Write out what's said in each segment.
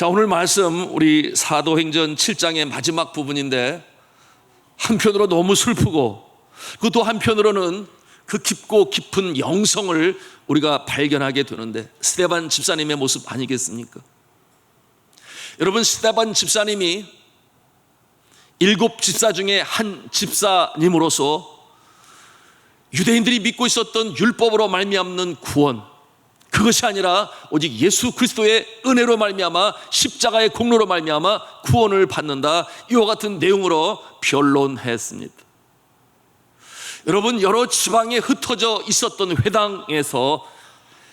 자, 오늘 말씀 우리 사도행전 7장의 마지막 부분인데 한편으로 너무 슬프고 그 또 한편으로는 그 깊고 깊은 영성을 우리가 발견하게 되는데 스테반 집사님의 모습 아니겠습니까? 여러분 스테반 집사님이 일곱 집사 중에 한 집사님으로서 유대인들이 믿고 있었던 율법으로 말미암는 구원 그것이 아니라 오직 예수 그리스도의 은혜로 말미암아 십자가의 공로로 말미암아 구원을 받는다 이와 같은 내용으로 변론했습니다. 여러분 여러 지방에 흩어져 있었던 회당에서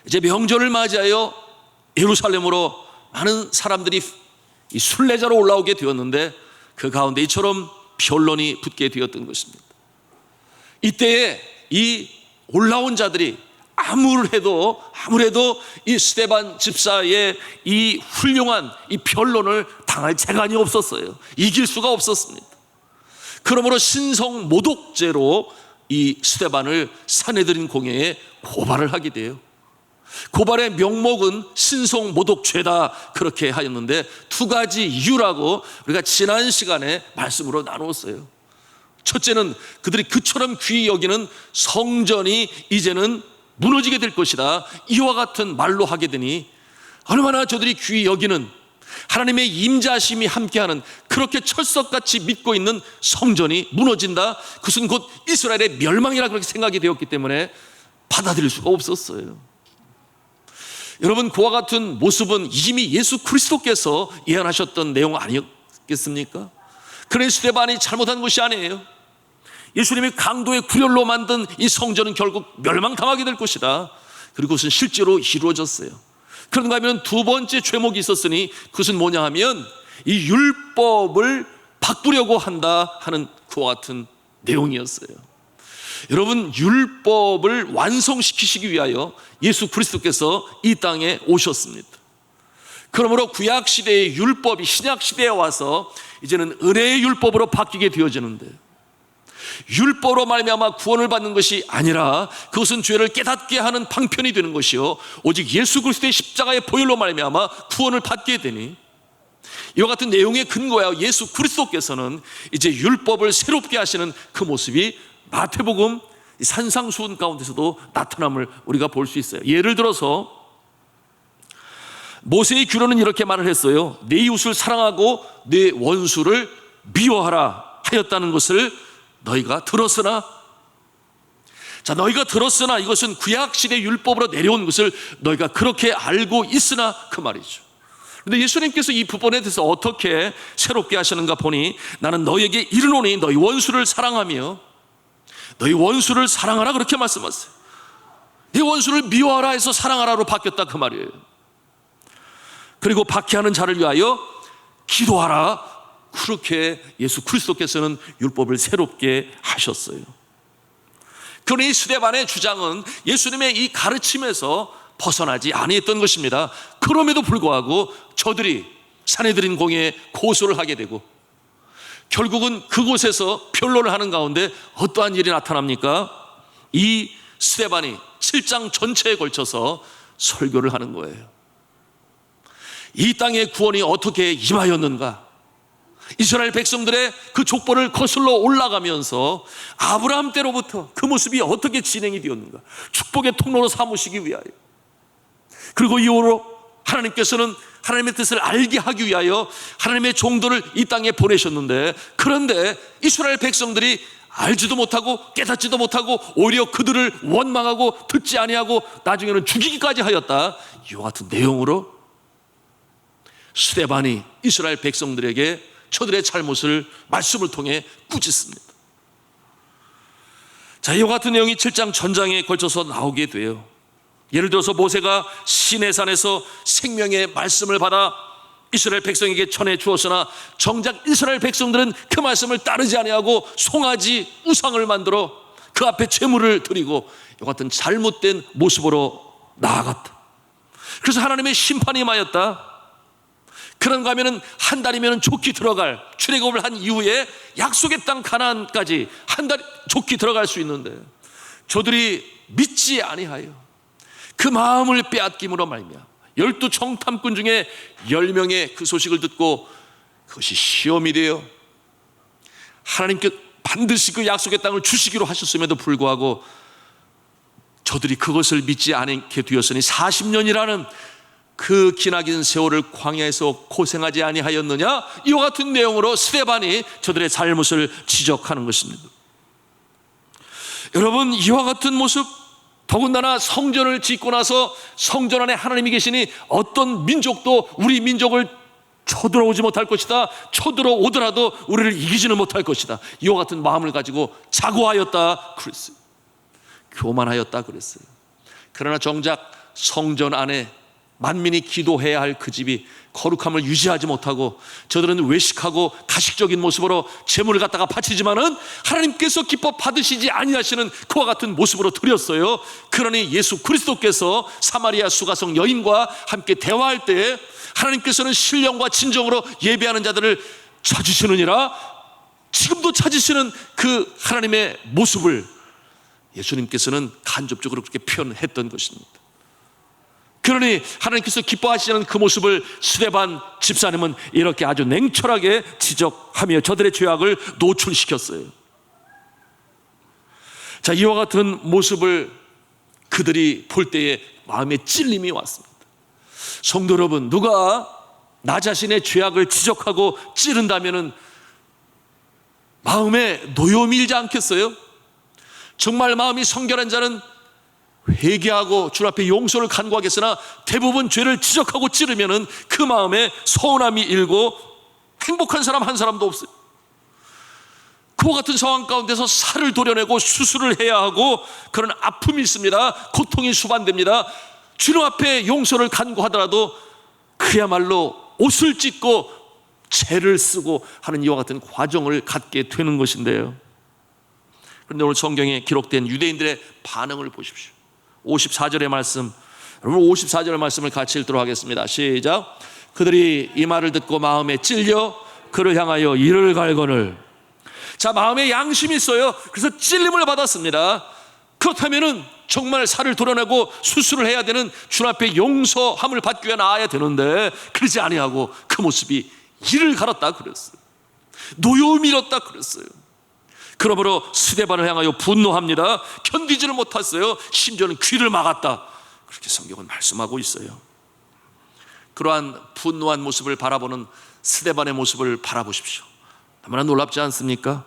이제 명절을 맞이하여 예루살렘으로 많은 사람들이 이 순례자로 올라오게 되었는데 그 가운데 이처럼 변론이 붙게 되었던 것입니다. 이때에 이 올라온 자들이 아무래도 아무래도 이 스테반 집사의 이 훌륭한 이 변론을 당할 재간이 없었어요. 이길 수가 없었습니다. 그러므로 신성 모독죄로 이 스테반을 사내들인 공회에 고발을 하게 돼요. 고발의 명목은 신성 모독죄다 그렇게 하였는데 두 가지 이유라고 우리가 지난 시간에 말씀으로 나누었어요. 첫째는 그들이 그처럼 귀히 여기는 성전이 이제는 무너지게 될 것이다. 이와 같은 말로 하게 되니 얼마나 저들이 귀히 여기는 하나님의 임자심이 함께하는 그렇게 철석같이 믿고 있는 성전이 무너진다. 그것은 곧 이스라엘의 멸망이라 그렇게 생각이 되었기 때문에 받아들일 수가 없었어요. 여러분 그와 같은 모습은 이미 예수 그리스도께서 예언하셨던 내용 아니었겠습니까? 그래 스테반이 잘못한 것이 아니에요. 예수님이 강도의 구렬로 만든 이 성전은 결국 멸망당하게 될 것이다. 그리고 그것은 실제로 이루어졌어요. 그런가 하면 두 번째 죄목이 있었으니 그것은 뭐냐 하면 이 율법을 바꾸려고 한다 하는 그와 같은 내용이었어요. 여러분 율법을 완성시키시기 위하여 예수 그리스도께서 이 땅에 오셨습니다. 그러므로 구약 시대의 율법이 신약 시대에 와서 이제는 은혜의 율법으로 바뀌게 되어지는데 율법으로 말미암아 구원을 받는 것이 아니라 그것은 죄를 깨닫게 하는 방편이 되는 것이요 오직 예수 그리스도의 십자가의 보혈로 말미암아 구원을 받게 되니 이와 같은 내용의 근거야 예수 그리스도께서는 이제 율법을 새롭게 하시는 그 모습이 마태복음 산상수훈 가운데서도 나타남을 우리가 볼 수 있어요. 예를 들어서 모세의 규례는 이렇게 말을 했어요. 내 이웃을 사랑하고 내 원수를 미워하라 하였다는 것을 너희가 들었으나 자 너희가 들었으나 이것은 구약 시대 율법으로 내려온 것을 너희가 그렇게 알고 있으나 그 말이죠. 근데 예수님께서 이 부분에 대해서 어떻게 새롭게 하시는가 보니 나는 너희에게 이르노니 너희 원수를 사랑하며 너희 원수를 사랑하라 그렇게 말씀하세요. 네 원수를 미워하라 해서 사랑하라로 바뀌었다 그 말이에요. 그리고 박해하는 자를 위하여 기도하라 그렇게 예수 그리스도께서는 율법을 새롭게 하셨어요. 그러니 스데반의 주장은 예수님의 이 가르침에서 벗어나지 아니했던 것입니다. 그럼에도 불구하고 저들이 사내들인 공에 고소를 하게 되고 결국은 그곳에서 변론을 하는 가운데 어떠한 일이 나타납니까? 이 스데반이 7장 전체에 걸쳐서 설교를 하는 거예요. 이 땅의 구원이 어떻게 임하였는가? 이스라엘 백성들의 그 족보를 거슬러 올라가면서 아브라함 때로부터 그 모습이 어떻게 진행이 되었는가? 축복의 통로로 삼으시기 위하여. 그리고 이후로 하나님께서는 하나님의 뜻을 알게 하기 위하여 하나님의 종도를 이 땅에 보내셨는데 그런데 이스라엘 백성들이 알지도 못하고 깨닫지도 못하고 오히려 그들을 원망하고 듣지 아니하고 나중에는 죽이기까지 하였다. 이와 같은 내용으로 스데반이 이스라엘 백성들에게 저들의 잘못을 말씀을 통해 꾸짖습니다. 자, 이와 같은 내용이 7장 전장에 걸쳐서 나오게 돼요. 예를 들어서 모세가 시내산에서 생명의 말씀을 받아 이스라엘 백성에게 전해 주었으나 정작 이스라엘 백성들은 그 말씀을 따르지 아니하고 송아지 우상을 만들어 그 앞에 제물을 드리고 이 같은 잘못된 모습으로 나아갔다. 그래서 하나님의 심판이 임하였다. 그런가 하면은 한 달이면 좋게 들어갈 출애굽을 한 이후에 약속의 땅 가나안까지 한달 좋게 들어갈 수 있는데 저들이 믿지 아니하여 그 마음을 빼앗김으로 말미암아 열두 청탐꾼 중에 열 명의 그 소식을 듣고 그것이 시험이 되어 하나님께 반드시 그 약속의 땅을 주시기로 하셨음에도 불구하고 저들이 그것을 믿지 않게 되었으니 40년이라는 그 기나긴 세월을 광야에서 고생하지 아니하였느냐 이와 같은 내용으로 스테반이 저들의 잘못을 지적하는 것입니다. 여러분 이와 같은 모습 더군다나 성전을 짓고 나서 성전 안에 하나님이 계시니 어떤 민족도 우리 민족을 쳐들어오지 못할 것이다. 쳐들어오더라도 우리를 이기지는 못할 것이다. 이와 같은 마음을 가지고 자고하였다 그랬어요. 교만하였다 그랬어요. 그러나 정작 성전 안에 만민이 기도해야 할 그 집이 거룩함을 유지하지 못하고 저들은 외식하고 가식적인 모습으로 재물을 갖다가 바치지만은 하나님께서 기뻐 받으시지 아니하시는 그와 같은 모습으로 드렸어요. 그러니 예수 그리스도께서 사마리아 수가성 여인과 함께 대화할 때 하나님께서는 신령과 진정으로 예배하는 자들을 찾으시느니라 지금도 찾으시는 그 하나님의 모습을 예수님께서는 간접적으로 그렇게 표현했던 것입니다. 그러니 하나님께서 기뻐하시는 그 모습을 스데반 집사님은 이렇게 아주 냉철하게 지적하며 저들의 죄악을 노출시켰어요. 자, 이와 같은 모습을 그들이 볼 때에 마음에 찔림이 왔습니다. 성도 여러분, 누가 나 자신의 죄악을 지적하고 찌른다면은 마음에 노여움이 일지 않겠어요? 정말 마음이 성결한 자는 회개하고 주 앞에 용서를 간구하겠으나 대부분 죄를 지적하고 찌르면은 그 마음에 서운함이 일고 행복한 사람 한 사람도 없어요. 그와 같은 상황 가운데서 살을 도려내고 수술을 해야 하고 그런 아픔이 있습니다. 고통이 수반됩니다. 주님 앞에 용서를 간구하더라도 그야말로 옷을 찢고 죄를 쓰고 하는 이와 같은 과정을 갖게 되는 것인데요. 그런데 오늘 성경에 기록된 유대인들의 반응을 보십시오. 54절의 말씀. 여러분 54절의 말씀을 같이 읽도록 하겠습니다. 시작. 그들이 이 말을 듣고 마음에 찔려 그를 향하여 이를 갈거늘. 자, 마음에 양심이 있어요. 그래서 찔림을 받았습니다. 그렇다면은 정말 살을 도려내고 수술을 해야 되는 주 앞에 용서함을 받기 위해 나아야 되는데 그러지 아니하고 그 모습이 이를 갈았다 그랬어요. 노여움이 일었다 그랬어요. 그러므로 스데반을 향하여 분노합니다. 견디지를 못했어요. 심지어는 귀를 막았다. 그렇게 성경은 말씀하고 있어요. 그러한 분노한 모습을 바라보는 스데반의 모습을 바라보십시오. 너무나 놀랍지 않습니까?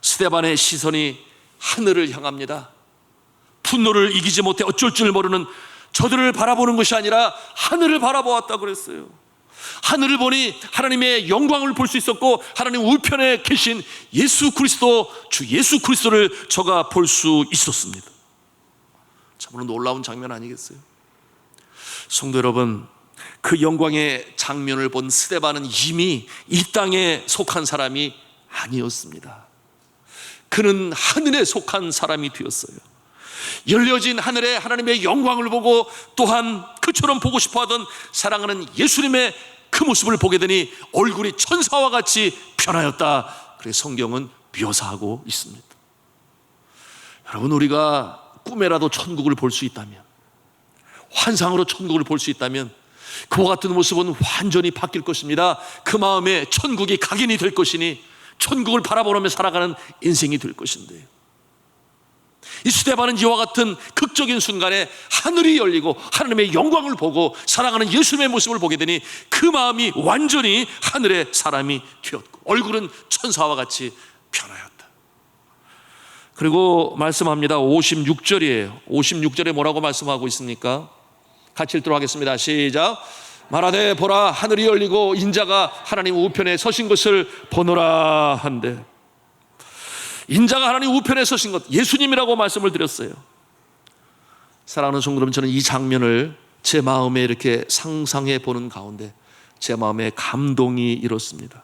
스데반의 시선이 하늘을 향합니다. 분노를 이기지 못해 어쩔 줄 모르는 저들을 바라보는 것이 아니라 하늘을 바라보았다 그랬어요. 하늘을 보니 하나님의 영광을 볼 수 있었고 하나님 우편에 계신 예수 그리스도 주 예수 그리스도를 저가 볼 수 있었습니다. 참으로 놀라운 장면 아니겠어요? 성도 여러분, 그 영광의 장면을 본 스데반은 이미 이 땅에 속한 사람이 아니었습니다. 그는 하늘에 속한 사람이 되었어요. 열려진 하늘에 하나님의 영광을 보고 또한 그처럼 보고 싶어 하던 사랑하는 예수님의 그 모습을 보게 되니 얼굴이 천사와 같이 변하였다. 그래서 성경은 묘사하고 있습니다. 여러분, 우리가 꿈에라도 천국을 볼 수 있다면, 환상으로 천국을 볼 수 있다면, 그와 같은 모습은 완전히 바뀔 것입니다. 그 마음에 천국이 각인이 될 것이니, 천국을 바라보며 살아가는 인생이 될 것인데요. 이 스테반은 이와 같은 극적인 순간에 하늘이 열리고 하나님의 영광을 보고 사랑하는 예수님의 모습을 보게 되니 그 마음이 완전히 하늘의 사람이 되었고 얼굴은 천사와 같이 변하였다. 그리고 말씀합니다. 56절이에요. 56절에 뭐라고 말씀하고 있습니까? 같이 읽도록 하겠습니다. 시작. 말하되 보라 하늘이 열리고 인자가 하나님 우편에 서신 것을 보노라 한데 인자가 하나님 우편에 서신 것 예수님이라고 말씀을 드렸어요. 사랑하는 성도 여러분 저는 이 장면을 제 마음에 이렇게 상상해 보는 가운데 제 마음에 감동이 일었습니다.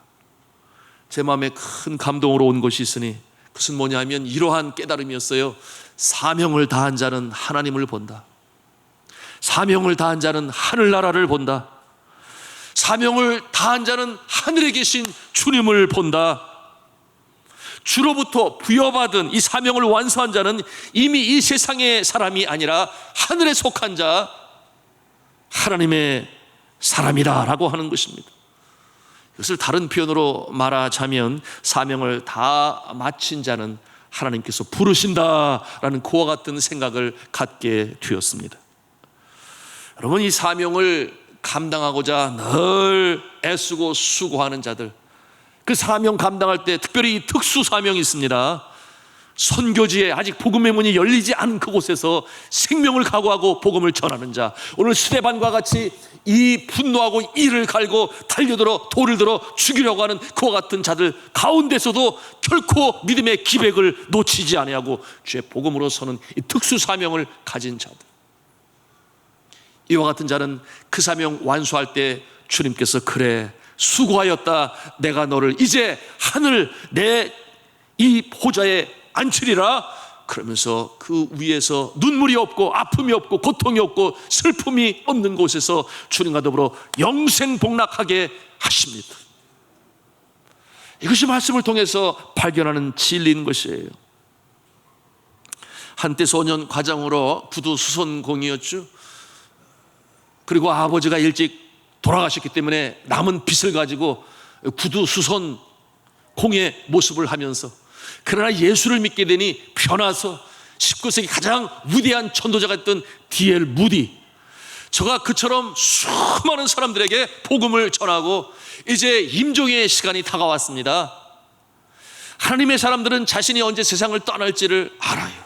제 마음에 큰 감동으로 온 것이 있으니 그것은 뭐냐면 이러한 깨달음이었어요. 사명을 다한 자는 하나님을 본다. 사명을 다한 자는 하늘나라를 본다. 사명을 다한 자는 하늘에 계신 주님을 본다. 주로부터 부여받은 이 사명을 완수한 자는 이미 이 세상의 사람이 아니라 하늘에 속한 자, 하나님의 사람이다 라고 하는 것입니다. 이것을 다른 표현으로 말하자면 사명을 다 마친 자는 하나님께서 부르신다라는 그와 같은 생각을 갖게 되었습니다. 여러분 이 사명을 감당하고자 늘 애쓰고 수고하는 자들 그 사명 감당할 때 특별히 이 특수 사명이 있습니다. 선교지에 아직 복음의 문이 열리지 않은 그곳에서 생명을 각오하고 복음을 전하는 자. 오늘 스테반과 같이 이 분노하고 이를 갈고 달려들어 돌을 들어 죽이려고 하는 그와 같은 자들 가운데서도 결코 믿음의 기백을 놓치지 아니하고 주의 복음으로 서는 이 특수 사명을 가진 자들. 이와 같은 자는 그 사명 완수할 때 주님께서 그래 수고하였다 내가 너를 이제 하늘 내 이 보좌에 앉히리라 그러면서 그 위에서 눈물이 없고 아픔이 없고 고통이 없고 슬픔이 없는 곳에서 주님과 더불어 영생 복락하게 하십니다. 이것이 말씀을 통해서 발견하는 진리인 것이에요. 한때 소년 과장으로 구두 수선공이었죠. 그리고 아버지가 일찍 돌아가셨기 때문에 남은 빚을 가지고 구두 수선 공의 모습을 하면서 그러나 예수를 믿게 되니 변화서 19세기 가장 위대한 전도자가 했던 D.L. 무디 저가 그처럼 수많은 사람들에게 복음을 전하고 이제 임종의 시간이 다가왔습니다. 하나님의 사람들은 자신이 언제 세상을 떠날지를 알아요.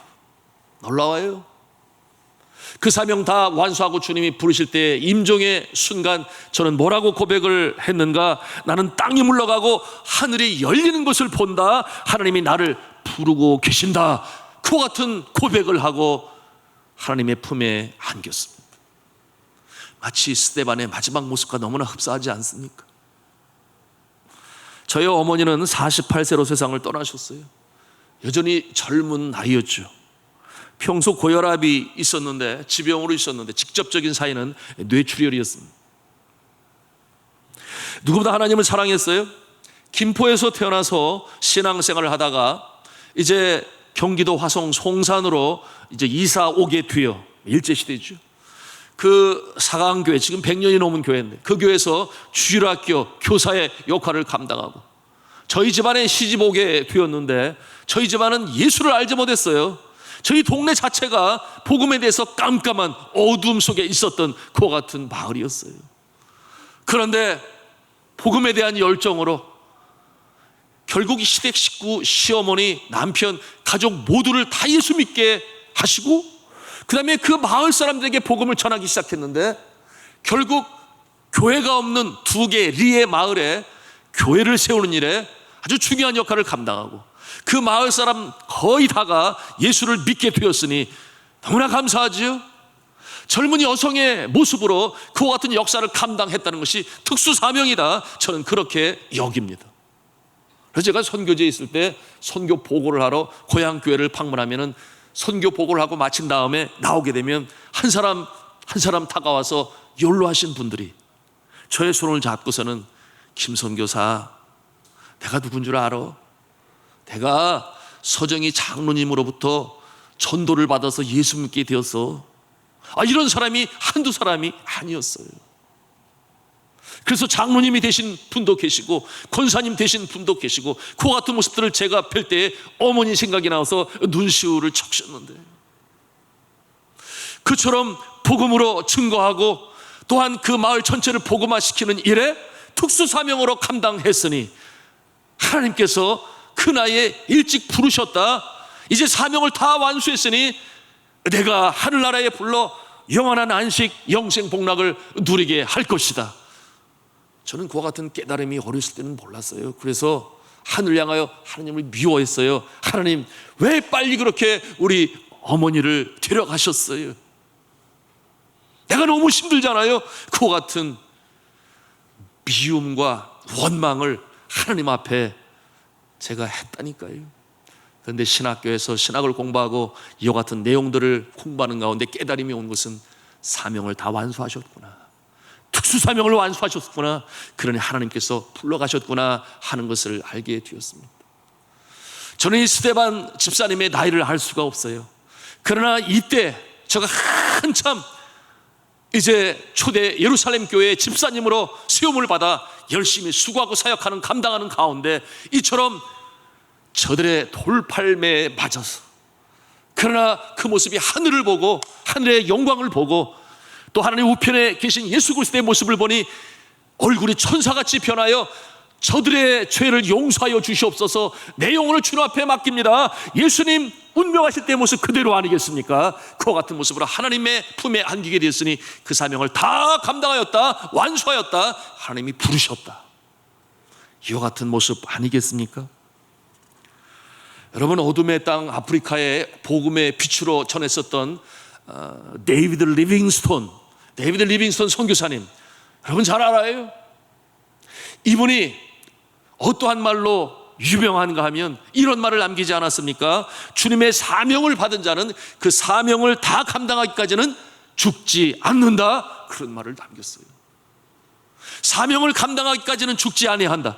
놀라워요. 그 사명 다 완수하고 주님이 부르실 때 임종의 순간 저는 뭐라고 고백을 했는가? 나는 땅이 물러가고 하늘이 열리는 것을 본다. 하나님이 나를 부르고 계신다. 그와 같은 고백을 하고 하나님의 품에 안겼습니다. 마치 스테반의 마지막 모습과 너무나 흡사하지 않습니까? 저희 어머니는 48세로 세상을 떠나셨어요. 여전히 젊은 나이였죠. 평소 고혈압이 있었는데 지병으로 있었는데 직접적인 사인은 뇌출혈이었습니다. 누구보다 하나님을 사랑했어요. 김포에서 태어나서 신앙생활을 하다가 이제 경기도 화성 송산으로 이제 이사 오게 되어 일제 시대죠. 그 사강교회 지금 100년이 넘은 교회인데 그 교회에서 주일학교 교사의 역할을 감당하고 저희 집안에 시집 오게 되었는데 저희 집안은 예수를 알지 못했어요. 저희 동네 자체가 복음에 대해서 깜깜한 어둠 속에 있었던 그와 같은 마을이었어요. 그런데 복음에 대한 열정으로 결국 이 시댁 식구, 시어머니, 남편, 가족 모두를 다 예수 믿게 하시고 그 다음에 그 마을 사람들에게 복음을 전하기 시작했는데 결국 교회가 없는 두 개 리의 마을에 교회를 세우는 일에 아주 중요한 역할을 감당하고 그 마을 사람 거의 다가 예수를 믿게 되었으니 너무나 감사하지요. 젊은 여성의 모습으로 그와 같은 역사를 감당했다는 것이 특수 사명이다. 저는 그렇게 여깁니다. 그래서 제가 선교지에 있을 때 선교 보고를 하러 고향 교회를 방문하면은 선교 보고를 하고 마친 다음에 나오게 되면 한 사람 한 사람 다가와서 연로하신 분들이 저의 손을 잡고서는 김선교사 내가 누군 줄 알아? 내가 서정희 장로님으로부터 전도를 받아서 예수 믿게 되었어. 아, 이런 사람이 한두 사람이 아니었어요. 그래서 장로님이 되신 분도 계시고 권사님 되신 분도 계시고 그 같은 모습들을 제가 뵐 때 어머니 생각이 나서 눈시울을 적셨는데 그처럼 복음으로 증거하고 또한 그 마을 전체를 복음화시키는 일에 특수 사명으로 감당했으니 하나님께서 그 나이에 일찍 부르셨다. 이제 사명을 다 완수했으니 내가 하늘나라에 불러 영원한 안식, 영생 복락을 누리게 할 것이다. 저는 그와 같은 깨달음이 어렸을 때는 몰랐어요. 그래서 하늘 향하여 하나님을 미워했어요. 하나님, 왜 빨리 그렇게 우리 어머니를 데려가셨어요? 내가 너무 힘들잖아요. 그와 같은 미움과 원망을 하나님 앞에 제가 했다니까요. 그런데 신학교에서 신학을 공부하고 이와 같은 내용들을 공부하는 가운데 깨달음이 온 것은 사명을 다 완수하셨구나. 특수 사명을 완수하셨구나. 그러니 하나님께서 불러가셨구나 하는 것을 알게 되었습니다. 저는 이 스테반 집사님의 나이를 알 수가 없어요. 그러나 이때 제가 한참 이제 초대 예루살렘 교회 집사님으로 수용을 받아 열심히 수고하고 사역하는 감당하는 가운데 이처럼 저들의 돌팔매에 맞아서 그러나 그 모습이 하늘을 보고 하늘의 영광을 보고 또 하나님 우편에 계신 예수 그리스도의 모습을 보니 얼굴이 천사같이 변하여 저들의 죄를 용서하여 주시옵소서 내 영혼을 주님 앞에 맡깁니다 예수님 운명하실 때의 모습 그대로 아니겠습니까? 그와 같은 모습으로 하나님의 품에 안기게 되었으니 그 사명을 다 감당하였다 완수하였다 하나님이 부르셨다 이와 같은 모습 아니겠습니까? 여러분 어둠의 땅 아프리카의 복음의 빛으로 전했었던 어, 데이비드 리빙스톤 데이비드 리빙스톤 선교사님 여러분 잘 알아요? 이분이 어떠한 말로 유명한가 하면 이런 말을 남기지 않았습니까? 주님의 사명을 받은 자는 그 사명을 다 감당하기까지는 죽지 않는다. 그런 말을 남겼어요. 사명을 감당하기까지는 죽지 아니한다.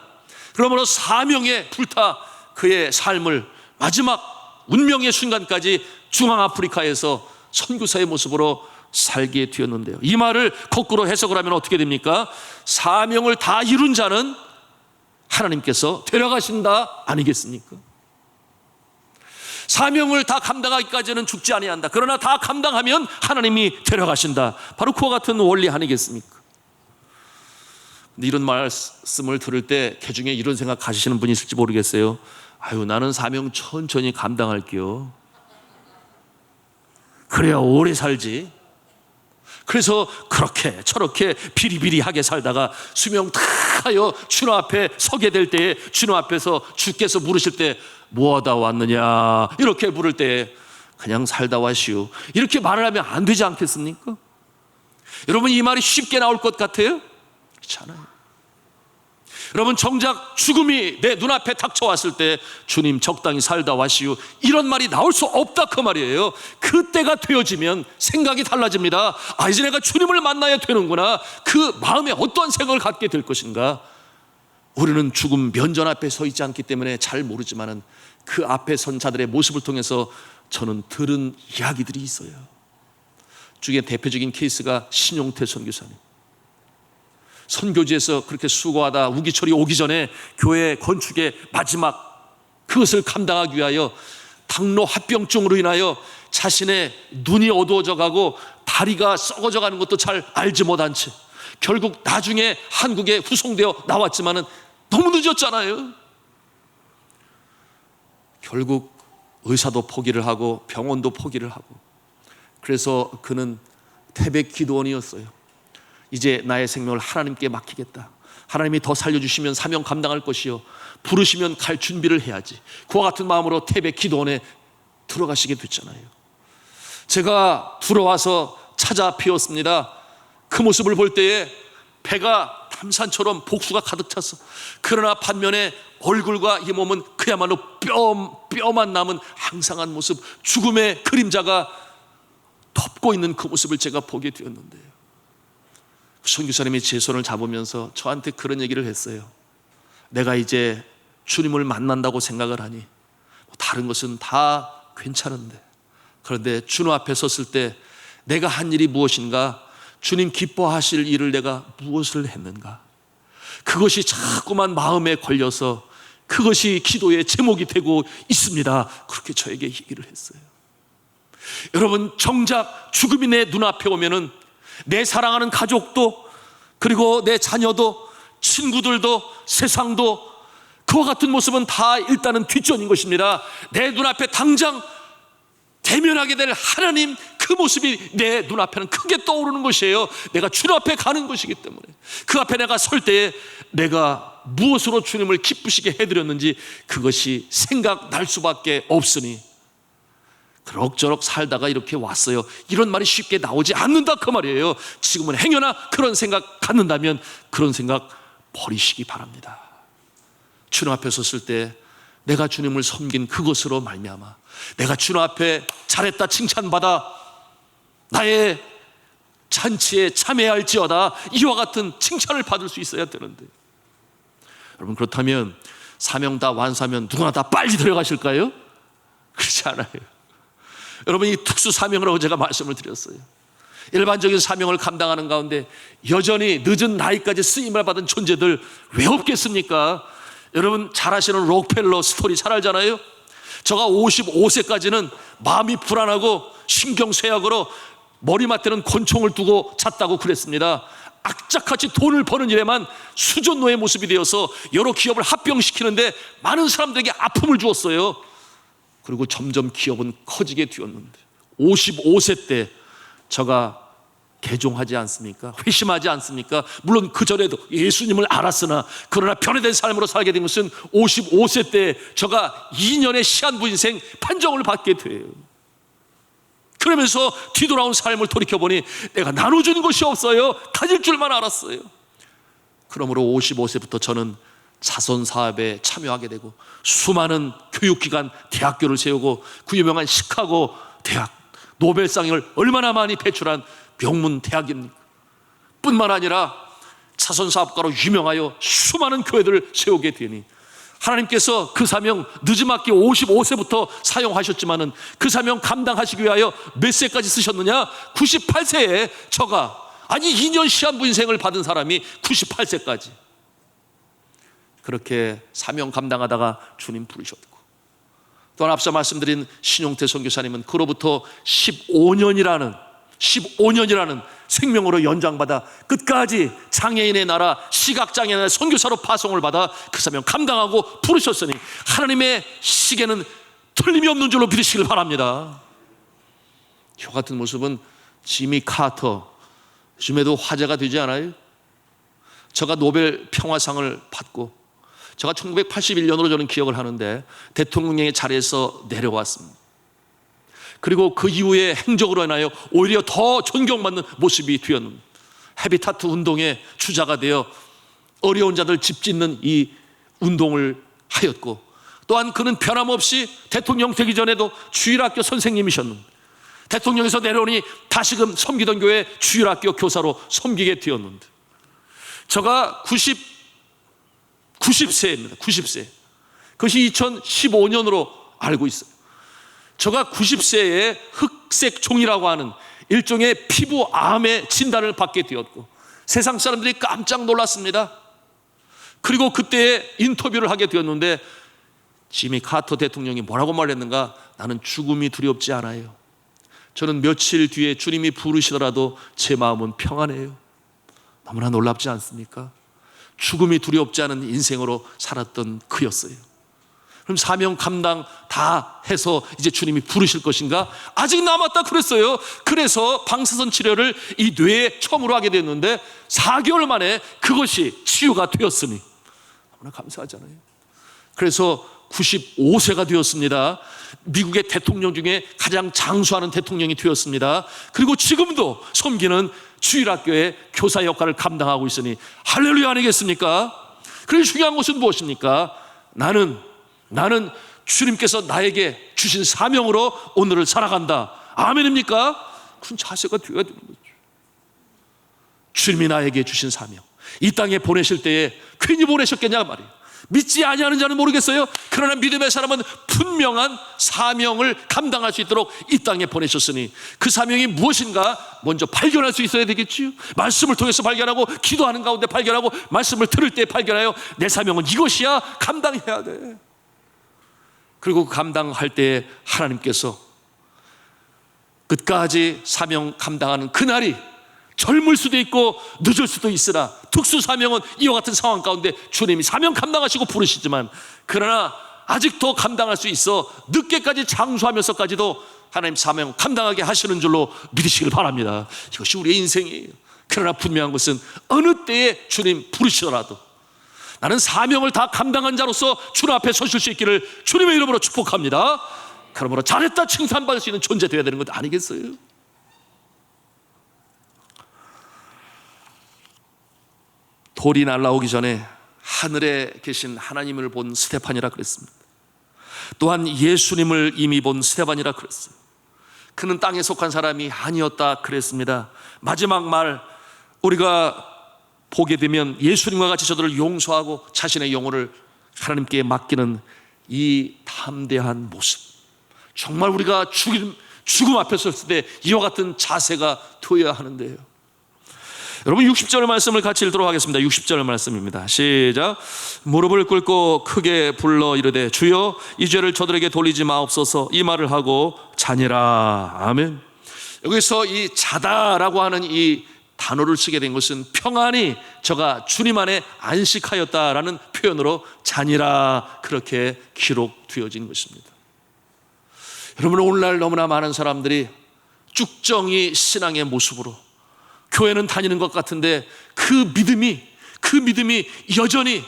그러므로 사명에 불타 그의 삶을 마지막 운명의 순간까지 중앙 아프리카에서 선교사의 모습으로 살게 되었는데요. 이 말을 거꾸로 해석을 하면 어떻게 됩니까? 사명을 다 이룬 자는 하나님께서 데려가신다 아니겠습니까? 사명을 다 감당하기까지는 죽지 아니한다. 그러나 다 감당하면 하나님이 데려가신다. 바로 그와 같은 원리 아니겠습니까? 이런 말씀을 들을 때 개중에 이런 생각 가지시는 분이 있을지 모르겠어요. 아유, 나는 사명 천천히 감당할게요. 그래야 오래 살지. 그래서 그렇게 저렇게 비리비리하게 살다가 수명 다 하여 주님 앞에 서게 될 때에 주님 앞에서 주께서 물으실 때 뭐하다 왔느냐 이렇게 물을 때 그냥 살다 왔시오 이렇게 말을 하면 안 되지 않겠습니까? 여러분 이 말이 쉽게 나올 것 같아요? 그렇지 않아요. 여러분 정작 죽음이 내 눈앞에 닥쳐왔을 때 주님 적당히 살다 와시오. 이런 말이 나올 수 없다 그 말이에요. 그때가 되어지면 생각이 달라집니다. 아 이제 내가 주님을 만나야 되는구나. 그 마음에 어떤 생각을 갖게 될 것인가? 우리는 죽음 면전 앞에 서 있지 않기 때문에 잘 모르지만은 그 앞에 선 자들의 모습을 통해서 저는 들은 이야기들이 있어요. 중에 대표적인 케이스가 신용태 선교사님 선교지에서 그렇게 수고하다 우기철이 오기 전에 교회 건축의 마지막 그것을 감당하기 위하여 당로 합병증으로 인하여 자신의 눈이 어두워져 가고 다리가 썩어져 가는 것도 잘 알지 못한 채 결국 나중에 한국에 후송되어 나왔지만은 너무 늦었잖아요. 결국 의사도 포기를 하고 병원도 포기를 하고 그래서 그는 태백 기도원이었어요. 이제 나의 생명을 하나님께 맡기겠다. 하나님이 더 살려주시면 사명 감당할 것이요. 부르시면 갈 준비를 해야지. 그와 같은 마음으로 태백 기도원에 들어가시게 됐잖아요. 제가 들어와서 찾아 피웠습니다. 그 모습을 볼 때에 배가 담산처럼 복수가 가득 찼어. 그러나 반면에 얼굴과 이 몸은 그야말로 뼈, 뼈만 남은 항상한 모습, 죽음의 그림자가 덮고 있는 그 모습을 제가 보게 되었는데요. 선교사님이 제 손을 잡으면서 저한테 그런 얘기를 했어요. 내가 이제 주님을 만난다고 생각을 하니 뭐 다른 것은 다 괜찮은데 그런데 주님 앞에 섰을 때 내가 한 일이 무엇인가 주님 기뻐하실 일을 내가 무엇을 했는가 그것이 자꾸만 마음에 걸려서 그것이 기도의 제목이 되고 있습니다. 그렇게 저에게 얘기를 했어요. 여러분 정작 죽음이 내 눈앞에 오면은 내 사랑하는 가족도 그리고 내 자녀도 친구들도 세상도 그와 같은 모습은 다 일단은 뒷전인 것입니다. 내 눈앞에 당장 대면하게 될 하나님 그 모습이 내 눈앞에는 크게 떠오르는 것이에요. 내가 주님 앞에 가는 것이기 때문에 그 앞에 내가 설 때에 내가 무엇으로 주님을 기쁘시게 해드렸는지 그것이 생각날 수밖에 없으니 그럭저럭 살다가 이렇게 왔어요. 이런 말이 쉽게 나오지 않는다 그 말이에요. 지금은 행여나 그런 생각 갖는다면 그런 생각 버리시기 바랍니다. 주님 앞에 섰을 때 내가 주님을 섬긴 그것으로 말미암아 내가 주님 앞에 잘했다 칭찬받아 나의 잔치에 참여할지어다 이와 같은 칭찬을 받을 수 있어야 되는데 여러분 그렇다면 사명 다 완수하면 누구나 다 빨리 들어가실까요? 그렇지 않아요. 여러분 이 특수 사명이라고 제가 말씀을 드렸어요. 일반적인 사명을 감당하는 가운데 여전히 늦은 나이까지 쓰임을 받은 존재들 왜 없겠습니까? 여러분 잘 아시는 록펠러 스토리 잘 알잖아요. 저가 55세까지는 마음이 불안하고 신경 쇠약으로 머리맡에는 권총을 두고 잤다고 그랬습니다. 악착같이 돈을 버는 일에만 수존노의 모습이 되어서 여러 기업을 합병시키는데 많은 사람들에게 아픔을 주었어요. 그리고 점점 기업은 커지게 되었는데 55세 때 저가 개종하지 않습니까? 회심하지 않습니까? 물론 그 전에도 예수님을 알았으나 그러나 변화된 삶으로 살게 된 것은 55세 때 저가 2년의 시한부 인생 판정을 받게 돼요. 그러면서 뒤돌아온 삶을 돌이켜보니 내가 나눠주는 것이 없어요. 가질 줄만 알았어요. 그러므로 55세부터 저는 자선 사업에 참여하게 되고 수많은 교육기관, 대학교를 세우고 그 유명한 시카고 대학 노벨상을 얼마나 많이 배출한 명문 대학입니까? 뿐만 아니라 자선 사업가로 유명하여 수많은 교회들을 세우게 되니 하나님께서 그 사명 늦지막히 55세부터 사용하셨지만은 그 사명 감당하시기 위하여 몇 세까지 쓰셨느냐? 98세에 저가 아니 2년 시한부 인생을 받은 사람이 98세까지 그렇게 사명 감당하다가 주님 부르셨고 또한 앞서 말씀드린 신용태 선교사님은 그로부터 15년이라는 15년이라는 생명으로 연장받아 끝까지 장애인의 나라 시각장애인의 선교사로 파송을 받아 그 사명 감당하고 부르셨으니 하나님의 시계는 틀림이 없는 줄로 믿으시길 바랍니다. 저 같은 모습은 지미 카터 요즘에도 화제가 되지 않아요? 저가 노벨 평화상을 받고 제가 1981년으로 저는 기억을 하는데 대통령의 자리에서 내려왔습니다. 그리고 그 이후에 행적으로 인하여 오히려 더 존경받는 모습이 되었는 헤비타트 운동의 주자가 되어 어려운 자들 집 짓는 이 운동을 하였고 또한 그는 변함없이 대통령 되기 전에도 주일학교 선생님이셨는데 대통령에서 내려오니 다시금 섬기던 교회 주일학교 교사로 섬기게 되었는데 저가 90 90세입니다. 90세. 그것이 2015년으로 알고 있어요. 저가 90세에 흑색 종이라고 하는 일종의 피부암의 진단을 받게 되었고 세상 사람들이 깜짝 놀랐습니다. 그리고 그때 인터뷰를 하게 되었는데 지미 카터 대통령이 뭐라고 말했는가? 나는 죽음이 두렵지 않아요. 저는 며칠 뒤에 주님이 부르시더라도 제 마음은 평안해요. 너무나 놀랍지 않습니까? 죽음이 두렵지 않은 인생으로 살았던 그였어요. 그럼 사명 감당 다 해서 이제 주님이 부르실 것인가? 아직 남았다 그랬어요. 그래서 방사선 치료를 이 뇌에 처음으로 하게 됐는데 4개월 만에 그것이 치유가 되었으니 너무나 감사하잖아요. 그래서 95세가 되었습니다. 미국의 대통령 중에 가장 장수하는 대통령이 되었습니다. 그리고 지금도 섬기는 주일학교의 교사 역할을 감당하고 있으니 할렐루야 아니겠습니까? 그리고 중요한 것은 무엇입니까? 나는 나는 주님께서 나에게 주신 사명으로 오늘을 살아간다. 아멘입니까? 그런 자세가 되어야 되는 거죠. 주님이 나에게 주신 사명. 이 땅에 보내실 때에 괜히 보내셨겠냐 말이에요. 믿지 아니하는 자는 모르겠어요. 그러나 믿음의 사람은 분명한 사명을 감당할 수 있도록 이 땅에 보내셨으니 그 사명이 무엇인가 먼저 발견할 수 있어야 되겠지요. 말씀을 통해서 발견하고 기도하는 가운데 발견하고 말씀을 들을 때 발견하여 내 사명은 이것이야 감당해야 돼. 그리고 그 감당할 때 하나님께서 끝까지 사명 감당하는 그날이 젊을 수도 있고 늦을 수도 있으나 특수 사명은 이와 같은 상황 가운데 주님이 사명 감당하시고 부르시지만 그러나 아직 더 감당할 수 있어 늦게까지 장수하면서까지도 하나님 사명 감당하게 하시는 줄로 믿으시길 바랍니다. 이것이 우리의 인생이에요. 그러나 분명한 것은 어느 때에 주님 부르시더라도 나는 사명을 다 감당한 자로서 주님 앞에 서실 수 있기를 주님의 이름으로 축복합니다. 그러므로 잘했다 칭찬받을 수 있는 존재 되어야 되는 것 아니겠어요? 돌이 날라오기 전에 하늘에 계신 하나님을 본 스테판이라 그랬습니다. 또한 예수님을 이미 본 스테반이라 그랬어요. 그는 땅에 속한 사람이 아니었다 그랬습니다. 마지막 말 우리가 보게 되면 예수님과 같이 저들을 용서하고 자신의 영혼을 하나님께 맡기는 이 담대한 모습. 정말 우리가 죽일, 죽음 앞에 섰을 때 이와 같은 자세가 되어야 하는데요. 여러분 60절 말씀을 같이 읽도록 하겠습니다. 60절 말씀입니다. 시작. 무릎을 꿇고 크게 불러 이르되 주여 이 죄를 저들에게 돌리지 마옵소서 이 말을 하고 자니라. 아멘. 여기서 이 자다라고 하는 이 단어를 쓰게 된 것은 평안히 저가 주님 안에 안식하였다라는 표현으로 자니라 그렇게 기록되어진 것입니다. 여러분 오늘날 너무나 많은 사람들이 쭉정이 신앙의 모습으로 교회는 다니는 것 같은데 그 믿음이 그 믿음이 여전히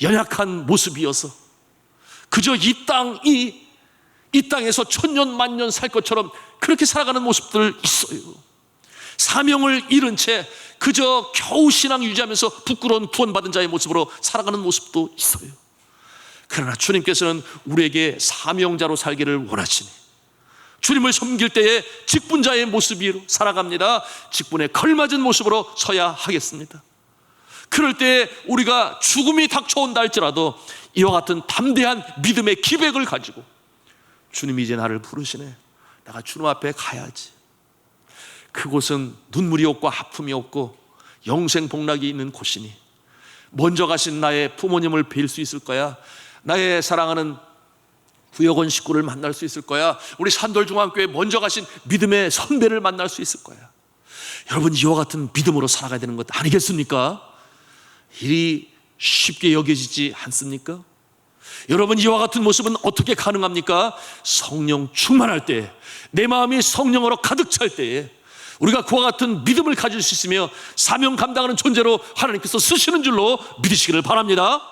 연약한 모습이어서 그저 이 땅이 이 땅에서 천년 만년 살 것처럼 그렇게 살아가는 모습들 있어요. 사명을 잃은 채 그저 겨우 신앙 유지하면서 부끄러운 구원받은 자의 모습으로 살아가는 모습도 있어요. 그러나 주님께서는 우리에게 사명자로 살기를 원하시니 주님을 섬길 때에 직분자의 모습으로 살아갑니다. 직분에 걸맞은 모습으로 서야 하겠습니다. 그럴 때 우리가 죽음이 닥쳐온다 할지라도 이와 같은 담대한 믿음의 기백을 가지고 주님이 이제 나를 부르시네. 내가 주님 앞에 가야지. 그곳은 눈물이 없고 아픔이 없고 영생 복락이 있는 곳이니 먼저 가신 나의 부모님을 뵐 수 있을 거야. 나의 사랑하는 구역원 식구를 만날 수 있을 거야. 우리 산돌중앙교회 먼저 가신 믿음의 선배를 만날 수 있을 거야. 여러분 이와 같은 믿음으로 살아가야 되는 것 아니겠습니까? 일이 쉽게 여겨지지 않습니까? 여러분 이와 같은 모습은 어떻게 가능합니까? 성령 충만할 때, 내 마음이 성령으로 가득 찰 때에 우리가 그와 같은 믿음을 가질 수 있으며 사명 감당하는 존재로 하나님께서 쓰시는 줄로 믿으시기를 바랍니다.